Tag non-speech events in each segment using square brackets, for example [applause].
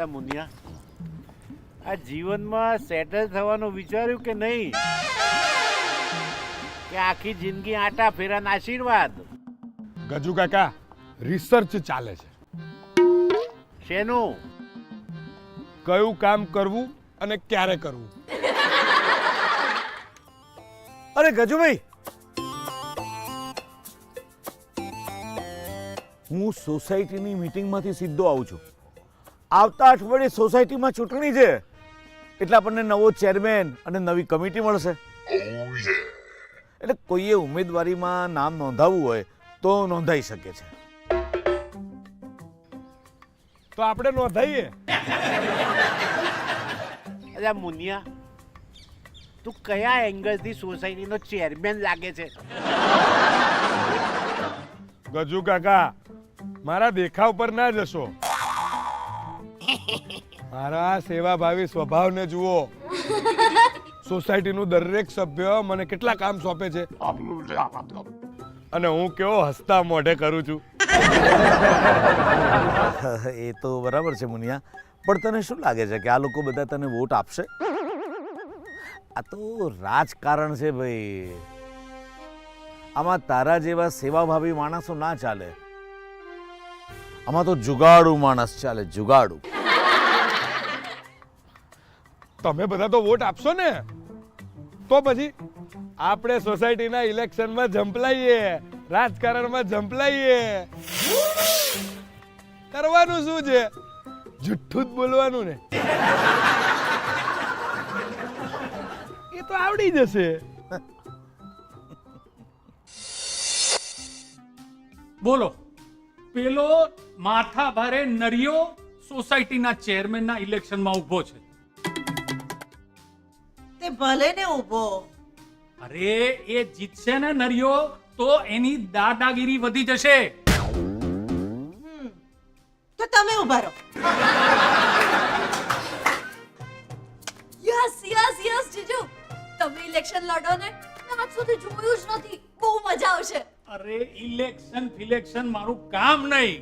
અરે મુનિયા. આ જીવનમાં સેટલ થવાનું વિચાર્યું કે નહીં? કે આખી જિંદગી આટા ફેરાના આશીર્વાદ? ગજુ કાકા રિસર્ચ ચાલે છે. શેનું? કયું કામ કરવું અને ક્યારે કરવું? અરે ગજુભાઈ! હું સોસાયટીની મીટિંગમાંથી સીધો આવું છું. આવતા અઠવાડિયે સોસાયટીમાં ચૂંટણી છે. એટલે આપણને નવો ચેરમેન અને નવી કમિટી મળશે. એટલે કોઈએ ઉમેદવારીમાં નામ નોંધાવવું હોય તો નોંધાઈ શકે છે. તો આપણે નોંધાઈએ. અરે મુનિયા તું કયા એંગલથી સોસાયટીનો ચેરમેન લાગે છે? ગજુ કાકા મારા દેખાવ પર ના જશો. મારા સેવાભાવી સ્વભાવને જુઓ. સોસાયટીનું દરેક સભ્ય મને કેટલા કામ સોંપે છે. અને હું કેવો હસતા મોઢે કરું છું. એ તો બરાબર છે મુનિયા. પણ તને શું લાગે છે કે આ લોકો બધા તને વોટ આપશે? આ તો રાજકારણ છે ભાઈ. આમાં તારા જેવા સેવાભાવી માણસો ના ચાલે. આમાં તો જુગાડુ માણસ ચાલે જુગાડુ. તમે બધા તો વોટ આપશો ને? તો પછી આપણે સોસાયટીના ઇલેક્શનમાં જંપલાઈએ રાજકારણમાં જંપલાઈએ કરવાનું શું છે? જુઠ્ઠું જ બોલવાનું ને. એ તો આવડી જશે. બોલો, પેલો માથા ભારે નરિયો સોસાયટીના ચેરમેનના ઇલેક્શનમાં ઊભો છે. તે ભલે ને ઊભો. અરે એ જીતશે ને નરિયો તો એની દાદાગીરી વધી જશે. તો તમે ઊભા રહો. યસ યસ યસ જીજુ. તમે ઇલેક્શન લડો ને આજ સુધી જોયું જ નથી. બહુ મજા આવશે. અરે ઇલેક્શન ફિલેક્શન મારું કામ નહીં.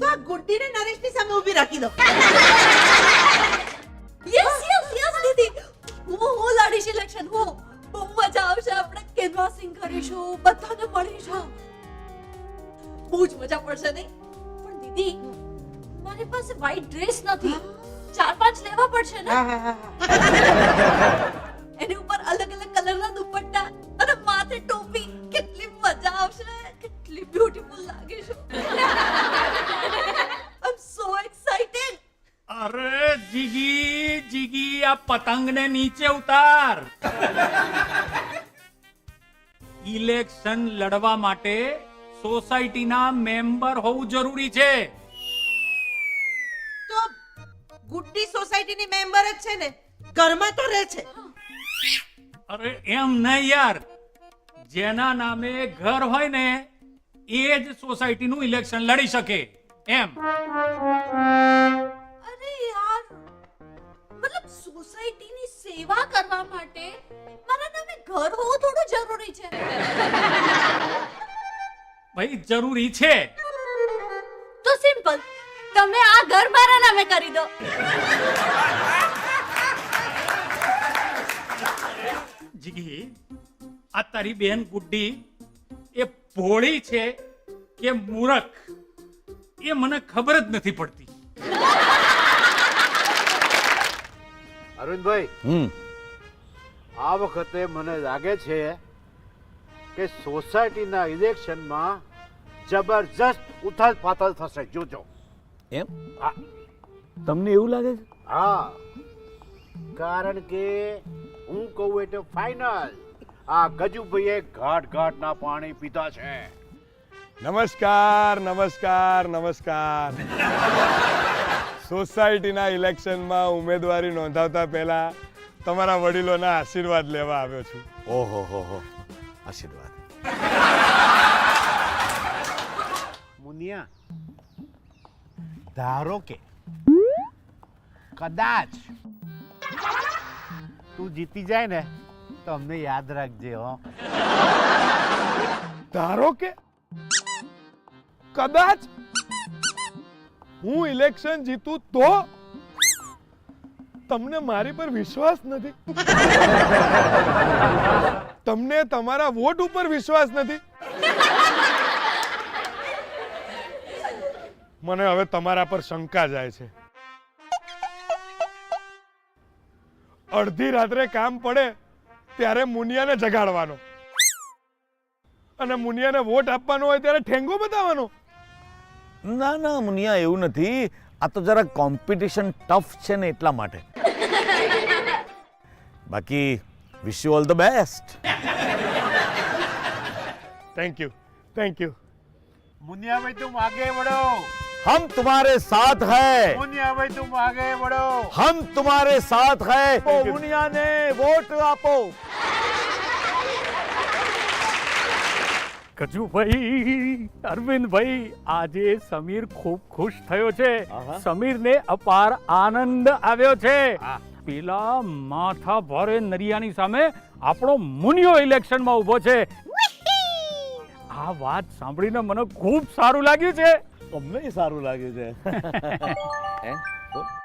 તો આ ગુડ્ડીને નરેશની સામે ઊભી રાખી દો. [laughs] યસ યસ હું હું લડીશ ઇલેક્શન હું. બહુ મજા આવશે આપણે કેનવાસિંગ કરીશું બધાને મળીશું. બહુ જ મજા પડશે નહીં? પણ દીદી મારી પાસે વ્હાઈટ ડ્રેસ નથી. ચાર પાંચ લેવા પડશે ને? [laughs] એની ઉપર અલગ અલગ કલરના દુપટ્ટા અને માથે ટોપી. કેટલી મજા આવશે કેટલી બ્યુટીફુલ લાગીશું [laughs] આઈ એમ સો એક્સાઇટેડ અરે જીગી જીગી આ પતંગને નીચે ઉતાર. ઇલેક્શન લડવા માટે સોસાયટીના મેમ્બર હોવું જરૂરી છે. તો ગુડ્ડી સોસાયટીની મેમ્બર જ છે ને? ઘરમાં તો રહે છે. અરે એમ નહીં યાર. જેના નામે ઘર હોય ને એ જ સોસાયટીનું ઇલેક્શન લડી શકે. એમ. સોસાયટીની સેવા કરવા માટે મારા નામે ઘર હોવું થોડું જરૂરી છે. ભાઈ જરૂરી છે. તો સિમ્પલ તમે આ ઘર મારા નામે કરી દો. જીગી આ તારી બેન ગુડ્ડી એ ભોળી છે કે મૂરખ? એ મને ખબર જ નથી પડતી. અરવિંદભાઈ હમ. આ વખતે મને લાગે છે કે સોસાયટીના ઇલેક્શનમાં જબરજસ્ત ઉથલ પાથલ થશે. જોજો. એમ? હા. તમને એવું લાગે છે? હા. કારણ કે હું કહું એટલે ફાઇનલ આ ગજુભાઈએ ઘાટ ઘાટના પાણી પીધા છે. નમસ્કાર નમસ્કાર નમસ્કાર. સોસાયટીના ઇલેક્શનમાં ઉમેદવારી નોંધાવતા પહેલા તમારા વડીલોના આશીર્વાદ લેવા આવ્યો છું. ઓહો હો હો. આશીર્વાદ. મુનિયા ધારો કે કદાચ તું જીતી જાય ને તો અમને યાદ રાખજે હો. ધારો કે કદાચ હું ઇલેક્શન જીતું તો તમને મારી પર વિશ્વાસ નથી. તમને તમારા વોટ ઉપર વિશ્વાસ નથી. મને હવે તમારા પર શંકા જાય છે. અડધી રાત્રે કામ પડે ત્યારે મુનિયાને જગાડવાનો. અને મુનિયાને વોટ આપવાનો હોય ત્યારે ઠેંગો બતાવવાનો. ના ના મુનિયા એવું નથી આ તો જરા કોમ્પિટિશન ટફ છે ને એટલા માટે બાકી wish you all the best thank you thank you Muniyabhai તુમ આગે બઢો हम तुम्हारे साथ हैं મુનિયાભાઈ તુમ આગે બઢો हम तुम्हारे साथ हैं Thank you. मुनिया ने वोट आपो કજુભાઈ અરવિંદભાઈ આજે સમીર ખૂબ ખુશ થયો છે. સમીરને અપાર આનંદ આવ્યો છે. પેલા માથા ભારે નરિયાની સામે આપણો મુનિયો ઇલેક્શનમાં ઊભો છે. આ વાત સાંભળીને મને ખૂબ સારું લાગ્યું છે. તમને સારું લાગ્યું છે. [laughs]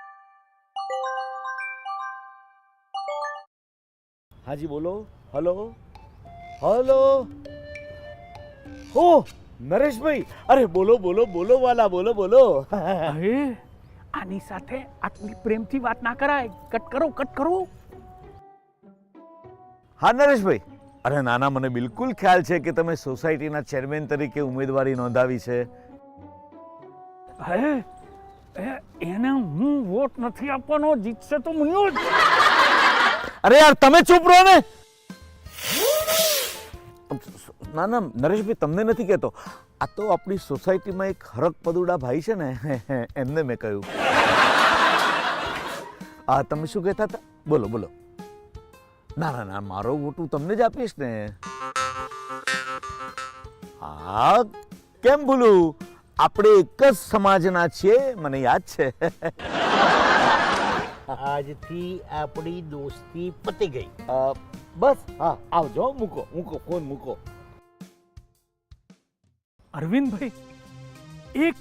હાજી બોલો. હલો? હલો? ઓ નરેશભાઈ અરે બોલો બોલો બોલો વાલા બોલો બોલો. અરે આની સાથે આટલી પ્રેમથી વાત ના કરાય. કટ કરો કટ કરો. હા નરેશભાઈ. અરે નાના મને બિલકુલ ખ્યાલ છે કે તમે સોસાયટીના ચેરમેન તરીકે ઉમેદવારી નોંધાવી છે. હે એને હું વોટ નથી આપવાનો જીતશે તો મુનિયો અરે યાર તમે ચૂપ રહો ને. ના ના નરેશભાઈ તમને નથી કહેતો. આ તો આપણી સોસાયટીમાં એક હરક પદુડા ભાઈ છે ને એમને મેં કહ્યું. આ તમે શું કહેતા હતા? બોલો બોલો. ના ના ના મારો વોટ હું તમને જ આપીશ ને. હા કેમ ભૂલું? આપણે એક જ સમાજના છીએ મને યાદ છે. આજથી આપણી દોસ્તી પતી ગઈ. બસ હા આવજો મૂકો મૂકો ફોન મૂકો. અરવિંદભાઈ એક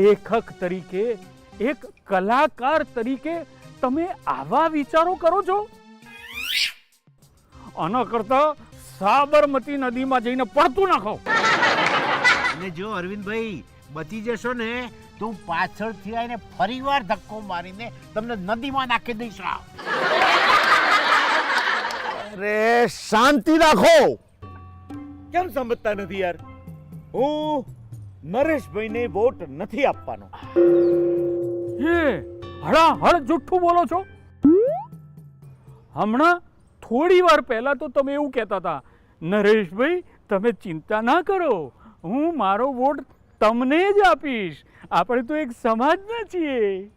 લેખક તરીકે એક કલાકાર તરીકે તમે આવા વિચારો કરો છો? આના કરતા સાબરમતી નદીમાં જઈને પડતું નાખો. અને જો અરવિંદભાઈ બચી જશો ને તો હું પાછળથી આવીને ફરીવાર ધક્કો મારીને તમને નદીમાં નાખી દઈશ. અરે શાંતિ રાખો. કેમ સમજતા નથી યાર? હું નરેશભાઈને વોટ નથી આપવાનો. હે હળા હળ જુઠ્ઠું બોલો છો? હમણાં થોડી વાર પહેલા તો તમે એવું કહેતા હતા નરેશભાઈ તમે ચિંતા ના કરો. હું મારો વોટ તમને જ આપીશ. આપણે તો એક સમાજના છીએ.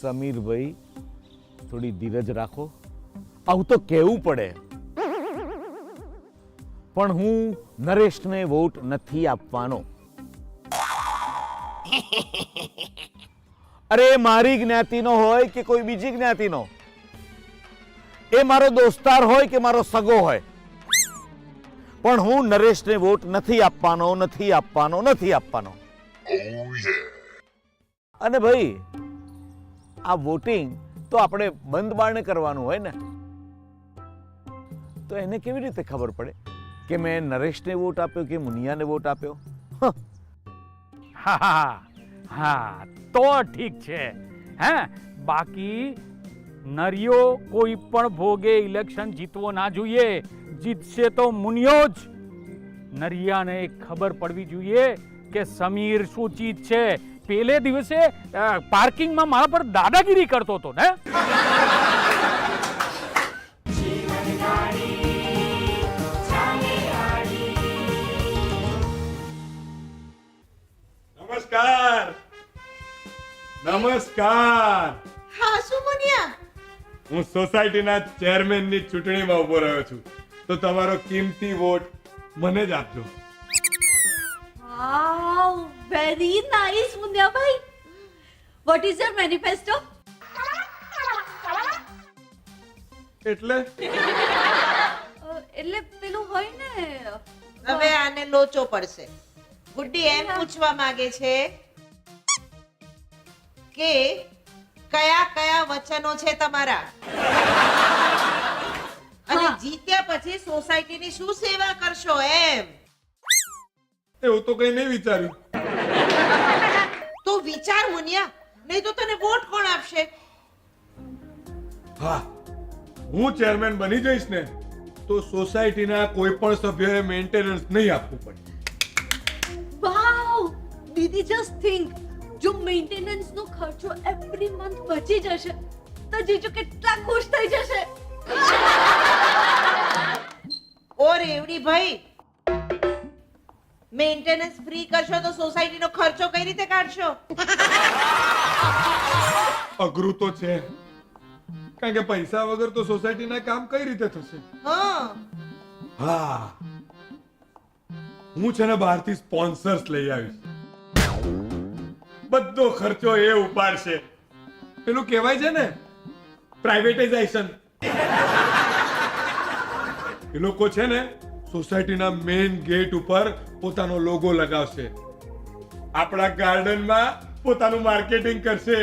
સમીરભાઈ થોડી ધીરજ રાખો. આવું તો કહેવું પડે. પણ હું નરેશને વોટ નથી આપવાનો. [laughs] અરે મારી જ્ઞાતિનો હોય કે કોઈ બીજી જ્ઞાતિનો? એ મારો દોસ્તાર હોય કે મારો સગો હોય? પણ હું નરેશને વોટ નથી આપવાનો નથી આપવાનો નથી આપવાનો. અને ભાઈ આ વોટિંગ તો આપણે બંધ બારણે કરવાનું હોય ને તો એને કેવી રીતે ખબર પડે કે મેં નરેશને વોટ આપ્યો કે મુનિયાને વોટ આપ્યો? હ, હા તો ઠીક છે. હે? બાકી નરિયો કોઈ પણ ભોગે ઇલેક્શન જીતવો ના જોઈએ. જીતશે તો મુનિયો જ. નરિયાને ખબર પડવી જોઈએ કે સમીર શું ચીજ છે પેલે દિવસે પાર્કિંગમાં મારા પર દાદાગીરી કરતો હતો ને? નમસ્કાર. નમસ્કાર. હા શું મુનિયા હું સોસાયટીના ચેરમેનની ચૂંટણીમાં ઊભો રહ્યો છું. તો તમારો કિંમતી વોટ મને જ આપજો. Wow very Munya bhai. What is your manifesto? એટલે? એટલે પેલું હોય ને હવે આને લોચો પડશે. ગુડ્ડી એમ પૂછવા માંગે છે કે કયા કયા વચનો છે તમારા? અને જીત્યા પછી સોસાયટીની શું સેવા કરશો એમ? એવું તો કઈ નહીં વિચાર્યું. તો વિચાર મુનિયા. નહીં તો તને વોટ કોણ આપશે? હા હું ચેરમેન બની જઈશ ને તો સોસાયટીના કોઈ પણ સભ્યએ મેન્ટેનન્સ નહીં આપવું પડે. વાવ દીદી જસ્ટ થિંક જો મેન્ટેનન્સ નો ખર્ચો એવરી મંથ બચી જશે તો જીજુ કેટલા ખુશ થઈ જશે. ઓ રેવડી ભાઈ મેન્ટેનન્સ ફ્રી કરશો તો સોસાયટીનો ખર્ચો કઈ રીતે કાઢશો? અઘરું તો છે. કારણ કે પૈસા વગર તો સોસાયટીના કામ કઈ રીતે થશે? હા. હા. છે ને બહારથી સ્પોન્સર્સ લઈ આવીશ. બધો ખર્ચો એ ઉપાડશે. પેલું કહેવાય છે ને પ્રાઇવેટાઇઝેશન એ લોકો છે ને સોસાયટીના મેઇન ગેટ ઉપર પોતાનો લોગો લગાવશે. આપણા ગાર્ડનમાં પોતાનું માર્કેટિંગ કરશે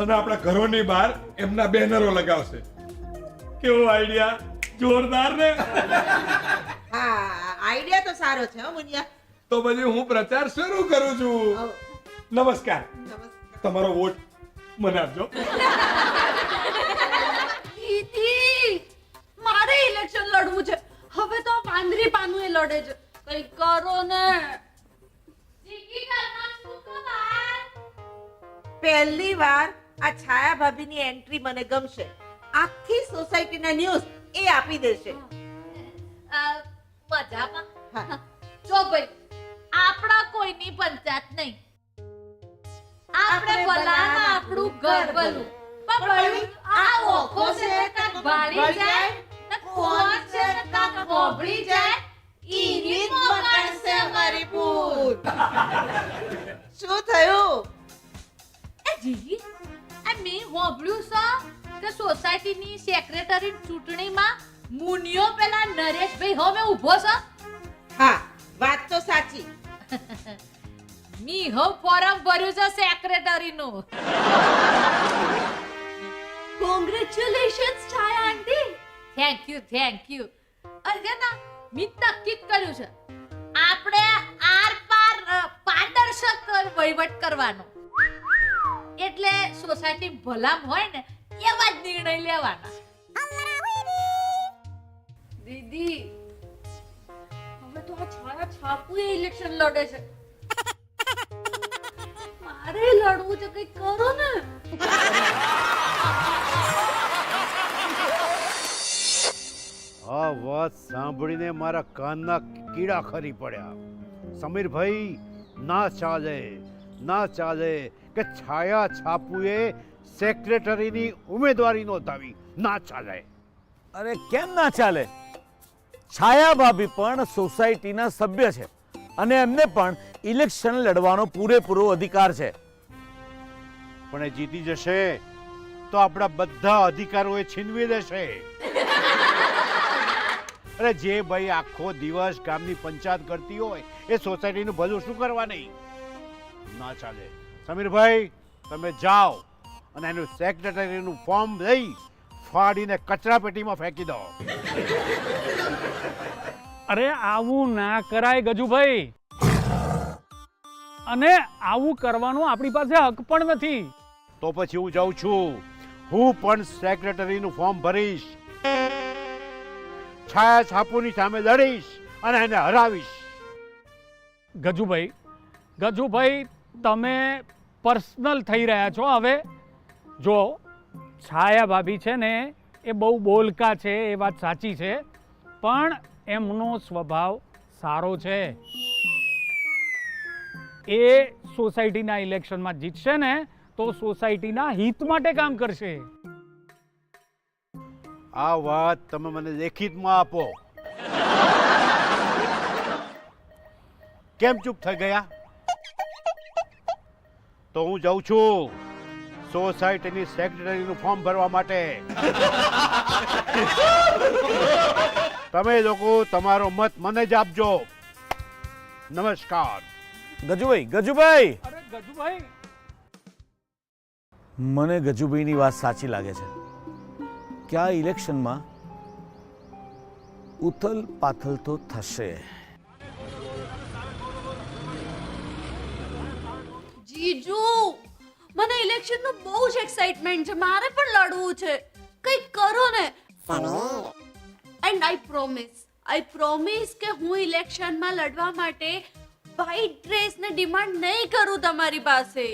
અને આપણા ઘરોની બહાર એમના બેનરો લગાવશે. કેવો આઈડિયા જોરદાર ને? હા આઈડિયા તો સારો છે હો મુનિયા. તો પછી હું પ્રચાર શરૂ કરું છું. નમસ્કાર. નમસ્કાર. તમારો વોટ મને આપજો મારે ઇલેક્શન લડવું છે. હવે તો પાંદરી પાનું એ લડે છે. કઈ કરો ને? પહેલી વાર આ છાયા ભાભીની એન્ટ્રી મને ગમશે. આખી સોસાયટીના ન્યૂઝ એ આપી દેશે. મજામાં. જો ભાઈ આપણા કોઈની પંચાયત નહીં. આપણે ભલામાં આપણું ઘર ભલું. પણ આ ઓખો છે તક ભાળી જાય. તક કોણ છે તક ભોભળી જાય. મકાન છે અમારી ભૂત શું થયું? એ જીગી આ મેં હોભળ્યું છે કે સોસાયટીની સેક્રેટરી ચૂંટણીમાં મુનિયો પેલા નરેશભાઈ હવે ઊભો છે? હા વાત તો સાચી. મી હો ફોરમ ભર્યું છે સેક્રેટરી નું congratulations Chhaya aunty thank you thank you અરે ના મી નક્કી કર્યું છે. આપણે આર પાર પારદર્શક વહીવટ કરવાનો. એટલે સોસાયટી ભલામ હોય ને, એવા જ નિર્ણય લેવાના. દીદી, હવે તો આ છાયા છાપુ ઇલેક્શન લડે છે. મારે લડવું છે, કઈ કરો ને. આ વાત સાંભળીને મારા કાનના કીડા ખરી પડ્યા. સમીરભાઈ ના ચાલે ના ચાલે કે છાયા છાપુએ સેક્રેટરીની ઉમેદવારી નોંધાવી. ના ચાલે. અરે કેમ ના ચાલે? છાયા ભાભી પણ સોસાયટીના સભ્ય છે અને એમને પણ ઇલેક્શન લડવાનો પૂરેપૂરો અધિકાર છે. પણ એ જીતી જશે તો આપણા બધા અધિકારો એ છીનવી દેશે. અરે જે ભાઈ આખો દિવસ ગામની પંચાયત કરતી હોય એ સોસાયટીનું ભલું શું કરવા નહીં? ના ચાલે. સમીરભાઈ તમે જાઓ અને એનું સેક્રેટરીનું ફોર્મ લઈ ફાડીને કચરા પેટીમાં ફેંકી દો. અરે આવું ના કરાય ગજુભાઈ. અને આવું કરવાનો આપણી પાસે હક પણ નથી. તો પછી હું જાઉં છું. હું પણ સેક્રેટરીનું ફોર્મ ભરીશ. છાયા છાપુની સામે લડીશ અને એને હરાવીશ. ગજુભાઈ ગજુભાઈ, તમે પર્સનલ થઈ રહ્યા છો હવે. જો છાયા ભાભી છે ને, એ બહુ બોલકા છે, એ વાત સાચી છે, પણ એમનો સ્વભાવ સારો છે. એ સોસાયટીના ઇલેક્શનમાં જીતશે ને, તો સોસાયટીના હિત માટે કામ કરશે. આ વાત તમે મને લેખિતમાં આપો. કેમ ચૂપ થઈ ગયા? તો હું જાઉં છું સોસાયટીની સેક્રેટરીનું ફોર્મ ભરવા માટે. તમે લોકો તમારો મત મને જ આપજો. નમસ્કાર. ગજુભાઈ ગજુભાઈ! અરે ગજુભાઈ! મને ગજુભાઈની વાત સાચી લાગે છે. કે આ ઇલેક્શનમાં ઉથલ પાથલ તો થશે? જીજુ મને ઇલેક્શનનું બહુ જ એક્સાઇટમેન્ટ છે. મારે પણ લડવું છે. કંઈક કરો ને. And I promise I promise કે હું ઇલેક્શનમાં લડવા માટે વ્હાઈટ ડ્રેસ ને ડિમાન્ડ નહીં કરું તમારી પાસે.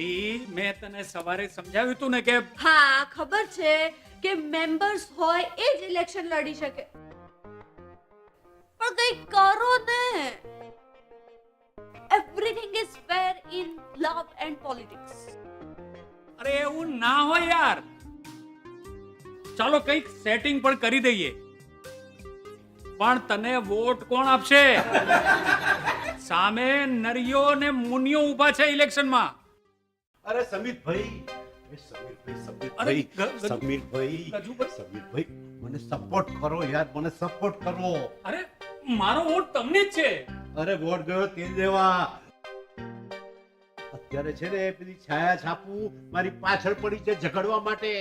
ગુડ્ડી મેં તને સવારે સમજાવ્યું તું ને કે હા ખબર છે કે મેમ્બર્સ હોય એ જ ઇલેક્શન લડી શકે. પણ કંઈક કરો ને. Everything is fair in love and politics અરે એવું ના હોય યાર. ચાલો કંઈક સેટિંગ પણ કરી દઈએ. પણ તને વોટ કોણ આપશે? સામે નરિયો ને મુનિયો ઊભા છે ઇલેક્શનમાં અરે સમીરભાઈ એ સમીરભાઈ ગ- ગ- સમીરભાઈ સમીરભાઈ મને સપોર્ટ કરો યાર મને સપોર્ટ કરો અરે મારો વોટ તમને જ છે. અરે વોટ ગયો તેલ દેવા. અત્યારે છે ને પેલી છાયા છાપુ મારી પાછળ પડી છે ઝઘડવા માટે.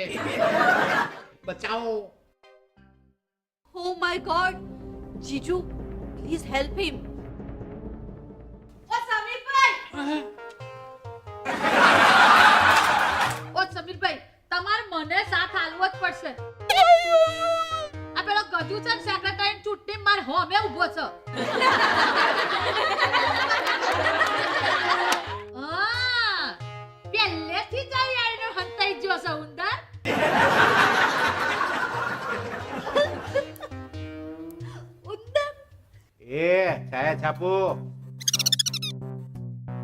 બચાવો. ઓ માય ગોડ જીજુ પ્લીઝ હેલ્પ હિમ ઓ સમીરભાઈ સમીરભાઈ તમારે મને સાથ આલવો જ પડશે. આ પેલો ગજુ છે સેક્રેટરી ચૂંટણી માર હોમે ઊભો છે. હા પહેલેથી જ આઈને હંતાઈ ગયો છે ઉંદર. ઉંદર. એ છાયા છાપુ.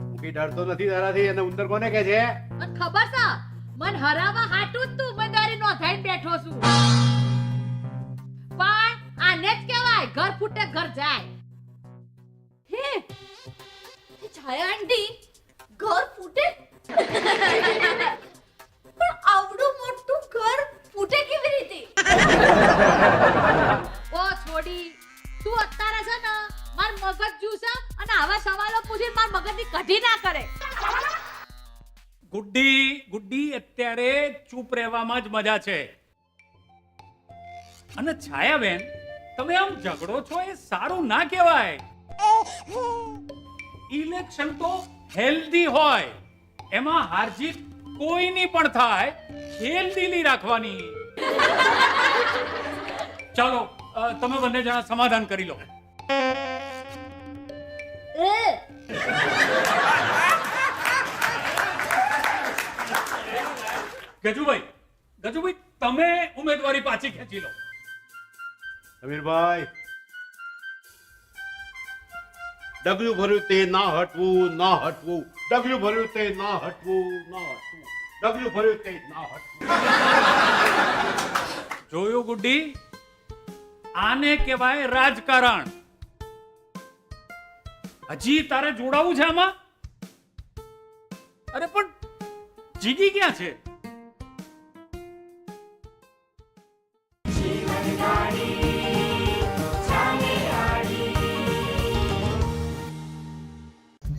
હું ડરતો નથી તારાથી અને ઉંદર કોને કે છે? ખબર છે. મન હરાવા હાટું જ તું ઉમેદવારી નોંધાઈને બેઠો છું. પણ આને જ કહેવાય ઘર ફૂટે ઘર જાય. હે? એ છાયા આંટી. ઘર ફૂટે? પણ આવડું મોટું ઘર ફૂટે કેવી રીતે? ઓ છોડી તું અત્યારે છે ને માર મગજ જ્યુસે અને આવા સવાલો પૂછીને માર મગજની કઢી ના કરે. ગુડ્ડી ગુડ્ડી અત્યારે ચૂપ રહેવામાં જ મજા છે. અને છાયાબેન, તમે આમ ઝઘડો છો એ સારું ના કહેવાય. ઇલેક્શન તો હેલ્ધી હોય, એમાં હાર જીત કોઈની પણ થાય ખેલ દિલી રાખવાની. ચાલો તમે બંને જણા સમાધાન કરી લો. ગજુભાઈ ગજુભાઈ તમે ઉમેદવારી પાછી ખેંચી લો. અમીરભાઈ ડગલું ભર્યું તે ના હટવું ના હટવું. ડગલું ભર્યું તે ના હટવું ના હટવું. ડગલું ભર્યું તે ના હટવું. જોયું ગુડ્ડી આને કહેવાય રાજકારણ. હજી તારે જોડાવું છે આમાં? અરે પણ જીગી ક્યાં છે?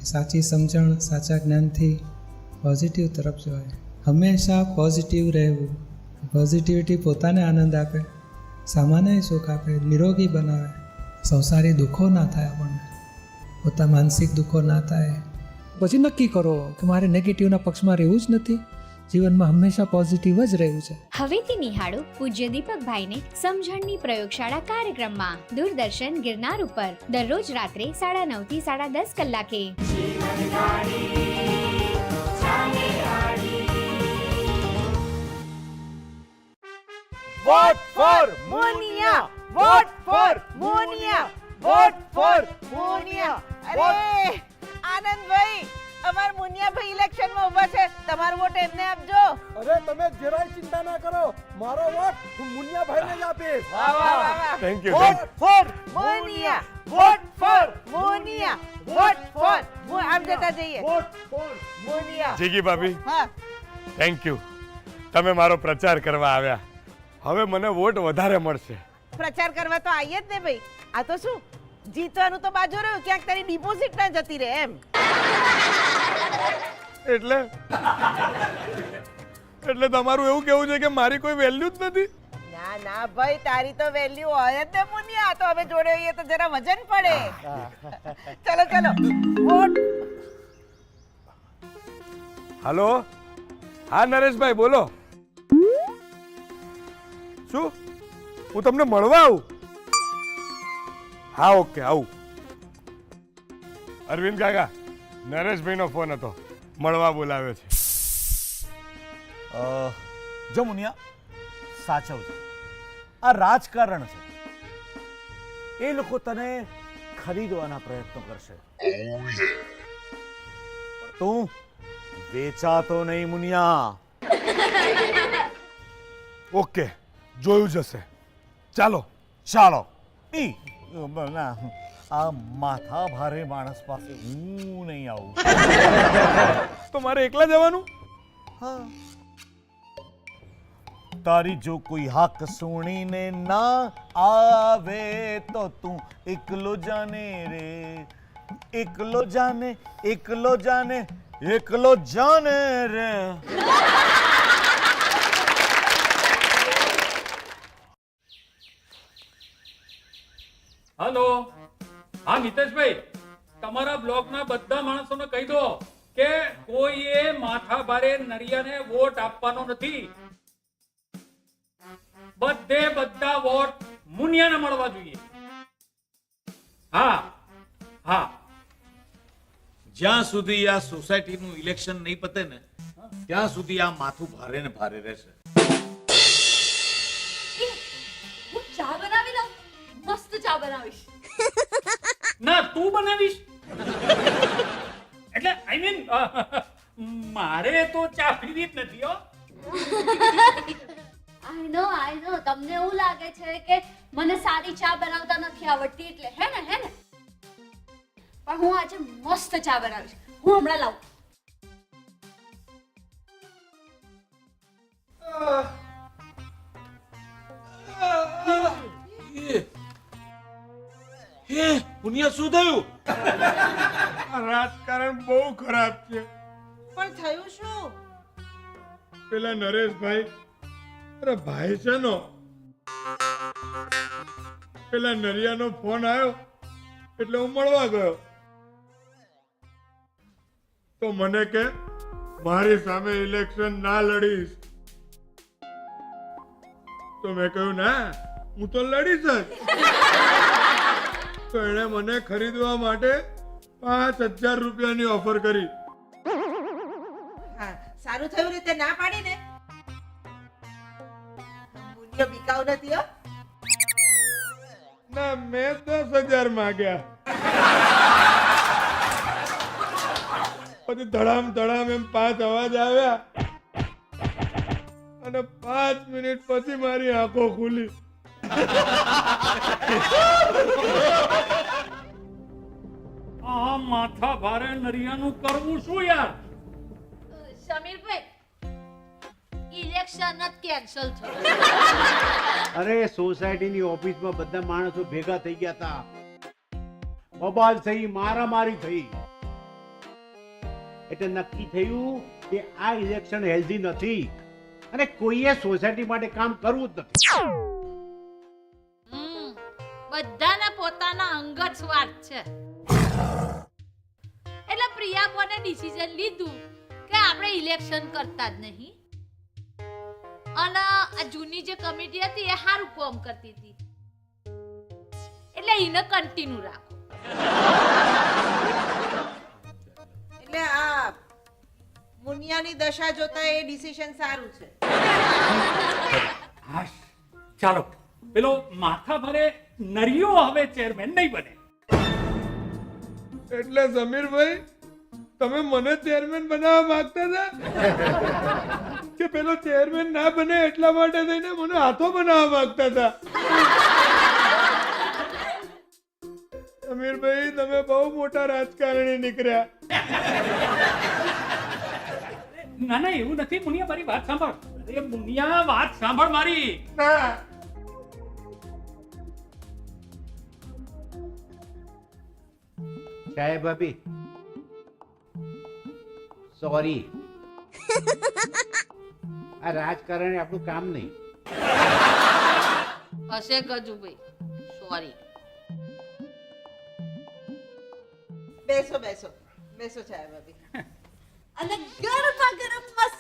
સાચી સમજણ, સાચા જ્ઞાનથી પોઝિટિવ તરફ જવાય. હંમેશા પોઝિટિવ રહેવું પોઝિટિવિટી પોતાને આનંદ આપે, સામાન્ય સુખ આપે, નિરોગી બનાવે. સંસારી દુઃખો ના થાય આપણને. પોતા માનસિક દુઃખો ના થાય. પછી નક્કી કરો કે મારે નેગેટિવના પક્ષમાં રહેવું જ નથી. જીવનમાં હંમેશા પોઝિટિવ જ રહ્યું છે. હવેથી નિહાળો પૂજ્ય દીપકભાઈને સમજણની પ્રયોગશાળા કાર્યક્રમમાં. દૂરદર્શન ગિરનાર ઉપર. દરરોજ રાત્રે સાડા નવથી સાડા દસ કલાકે. Vote for Monia vote for Monia vote for Monia અરે આનંદભાઈ અમાર મુનિયાભાઈ ઇલેક્શનમાં ઊભા છે. તમારો વોટ એમને આપજો. અરે તમે જરાય ચિંતા ના કરો. મારો વોટ હું મુનિયાભાઈને જ આપીશ. વાહ વાહ વાહ thank you vote for Muniya. Vote for Muniya. Vote for મુ આમ જતા જઈએ. Vote for મુનિયા. જીગી ભાભી. હા. થેન્ક યુ તમે મારો પ્રચાર કરવા આવ્યા. હવે મને વોટ વધારે મળશે. પ્રચાર કરવા તો આવીએ જ ને ભાઈ. આ તો શું? જીતવાનું તો બાજુ રહ્યું. ક્યાંક તારી ડિપોઝિટ ના જતી રહે એમ. એટલે એટલે તમારું એવું કેવું છે કે મારી કોઈ વેલ્યુ જ નથી? ના ના ભાઈ તારી તો વેલ્યુ હોય જ ને મુનિયા. તો હવે જોડે હોઈએ તો જરા વજન પડે. ચલો ચલો. હાલો? હા નરેશભાઈ બોલો. શું? હું તમને મળવા આવું? હા ઓકે આવું. અરવિંદ કાકા નરેશભાઈનો ફોન હતો. મળવા બોલાવ્યો છે. જો મુનિયા સાચવજો આ રાજકારણ છે. એ લોકો તને ખરીદવાના પ્રયત્નો કરશે. તું વેચાતો નહીં મુનિયા. ઓકે જોયું જશે ચાલો. ચાલો. ઈ. ના. આ માથા ભારે માણસ પાસે હું નહીં આવું. તો મારે એકલા જવાનું? હા. તારી જો કોઈ હક સુણીને ના આવે તો તું એકલો જાને રે. એકલો જાને એકલો જાને એકલો જાને રે. હલો. હા મિતેશભાઈ તમારા બ્લોકના બધા માણસોને કહી દો કે કોઈએ માથા ભારે નરિયાને વોટ આપવાનો નથી. બધે બધા વોટ મુનિયાને મળવા જોઈએ. હા હા. જ્યાં સુધી આ સોસાયટીનું ઇલેક્શન નહીં પતે ને ત્યાં સુધી આ માથું ભારે ને ભારે રહેશે. ના તું બનાવીશ. એટલે આઈ મીન મારે તો ચા પીવી જ નથી હો. આઈ નો આઈ નો તમને એવું લાગે છે કે મને સારી ચા બનાવતા નથી આવડતી એટલે હે ને હે ને? પણ હું આજે મસ્ત ચા બનાવીશ. હું હમણાં લાવું. હે. પુનિયા શું થયું? આ રાજકારણ બહુ ખરાબ છે. પણ થયું શું? પેલા નરેશભાઈ અરે ભાઈ છે નો. પેલા નરિયાનો ફોન આવ્યો એટલે હું મળવા ગયો. તો મને કે મારી સામે ઇલેક્શન ના લડીશ. તો મેં કહ્યું ના હું તો લડીશ જ. તો એણે મને ખરીદવા માટે પાંચ હજાર રૂપિયાની ઓફર કરી. હા સારું થયું રીતે ના પાડી ને મુનિયો નથી હો. ના મેં દસ હજાર માંગ્યા. પછી ધડામ ધડામ એમ પાંચ અવાજ આવ્યા. અને પાંચ મિનિટ પછી મારી આંખો ખુલી. આ માથા ભારે નરિયાનું કરવું શું યાર? સમીરભાઈ ઇલેક્શન જ કેન્સલ થયું. અરે સોસાયટીની ઓફિસમાં બધા માણસો ભેગા થઈ ગયા હતા બબાલ થઈ મારામારી થઈ. એટલે નક્કી થયું કે આ ઇલેક્શન હેલ્ધી નથી અને કોઈએ સોસાયટી માટે કામ કરવું જ નથી. બધાને પોતાના અંગત સ્વાર્થ છે. એટલે પ્રિયા બોને ડિસિઝન લીધું કે આપણે ઇલેક્શન કરતા જ નહીં? અને આ જૂની જે કમિટી હતી એ સારું કોમ કરતી હતી. એટલે એને કન્ટિન્યુ રાખો. એટલે આ મુનિયાની દશા જોતા એ ડિસિઝન સારું છે. ચાલો. પેલો માથા ભરે નરિયો હવે ચેરમેન નહીં બને. એટલે સમીરભાઈ તમે મને ચેરમેન બનાવવા માંગતા હતા? કે પેલો ચેરમેન ના બને એટલા માટે થઈને મને હાથો બનાવવા માંગતા હતા? સમીરભાઈ તમે બહુ મોટા રાજકારણી નીકળ્યા. ના ના એવું નથી મુનિયા મારી વાત સાંભળ. એ મુનિયા વાત સાંભળ મારી. ના સાહેબ ભાભી સોરી આ રાજકારણ આપણું કામ નહીં. હશે ગજુભાઈ. સોરી બેસો બેસો. બેસો સાહેબ ભાભી. અને ગરમા ગરમ મસાલેદાર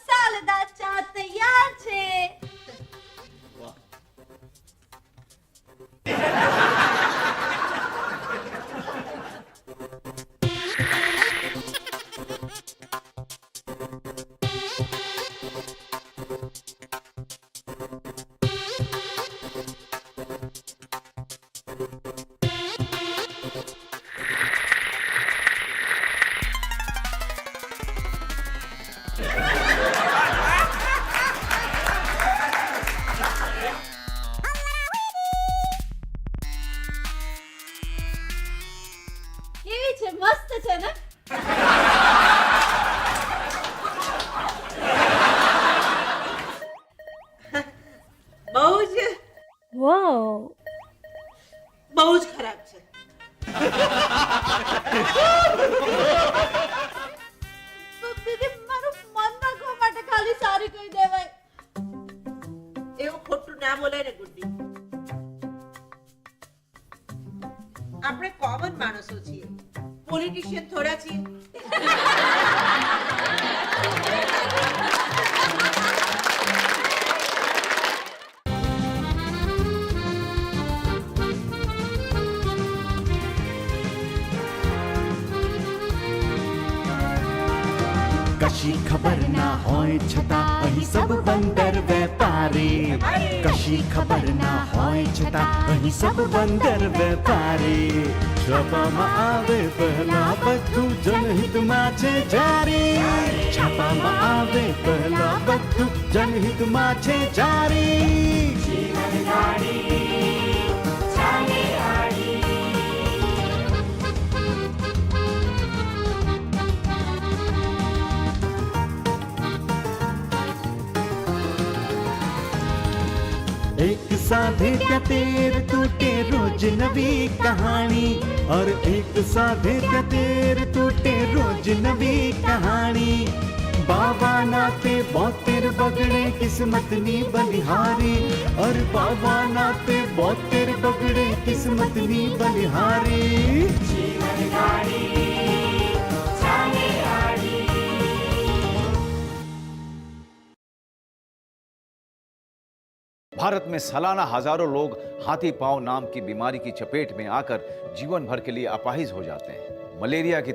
ハハハハ! અહીં સબ બંદર વેપારી. છાપામાં આવે પહેલા બધું જનહિતમાં છે જારી. છાપામાં આવે પહેલા બધું જનહિતમાં છે જારી. साधे तेर टूटे रोज नवी कहानी। और एक साधे तेर टूटे रोज नवी कहानी। बाबा नाते बोतेर बगड़े किस्मत नी बलिहारी और बाबा नाते बोतेर बगड़े किस्मत नी बलिहारी भारत में सालाना हजारों लोग हाथी पांव नाम की बीमारी की चपेट में आकर जीवन भर के लिए अपाहिज हो जाते हैं मलेरिया की